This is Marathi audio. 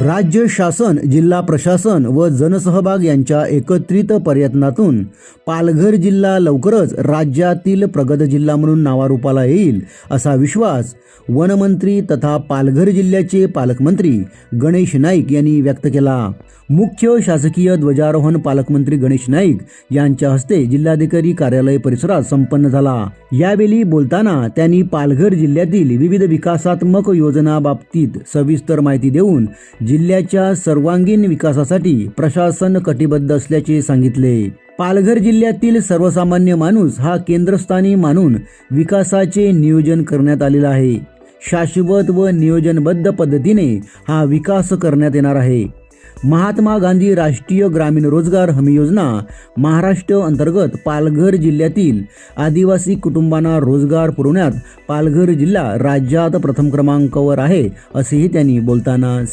राज्य शासन जिल्हा प्रशासन व जनसहभाग यांच्या एकत्रित प्रयत्नातून पालघर जिल्हा लवकरच राज्यातील प्रगत जिल्हा म्हणून नावारूपाला येईल असा विश्वास वनमंत्री तथा पालघर जिल्ह्याचे पालकमंत्री गणेश नाईक यांनी व्यक्त केला. मुख्य शासकीय ध्वजारोहण पालकमंत्री गणेश नाईक यांच्या हस्ते जिल्हाधिकारी कार्यालय परिसरात संपन्न झाला. यावेळी बोलताना त्यांनी पालघर जिल्ह्यातील विविध विकासात्मक योजनाबाबतीत सविस्तर माहिती देऊन जिल्ह्याच्या सर्वांगीण विकासासाठी प्रशासन कटिबद्ध असल्याचे सांगितले. पालघर जिल्ह्यातील सर्वसामान्य माणूस हा केंद्रस्थानी मानून विकासाचे नियोजन करण्यात आलेलं आहे. शाश्वत व नियोजनबद्ध पद्धतीने हा विकास करण्यात येणार आहे. महात्मा गांधी राष्ट्रीय ग्रामीण रोजगार हमी योजना महाराष्ट्र अंतर्गत पालघर जिल्ह्यातील आदिवासी कुटुंबांना रोजगार पुरवण्यात पालघर जिल्हा राज्यात प्रथम क्रमांकावर आहे असेही त्यांनी बोलताना